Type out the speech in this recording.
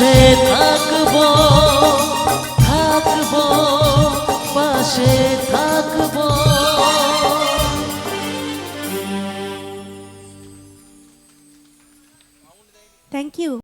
পাশে থাকব।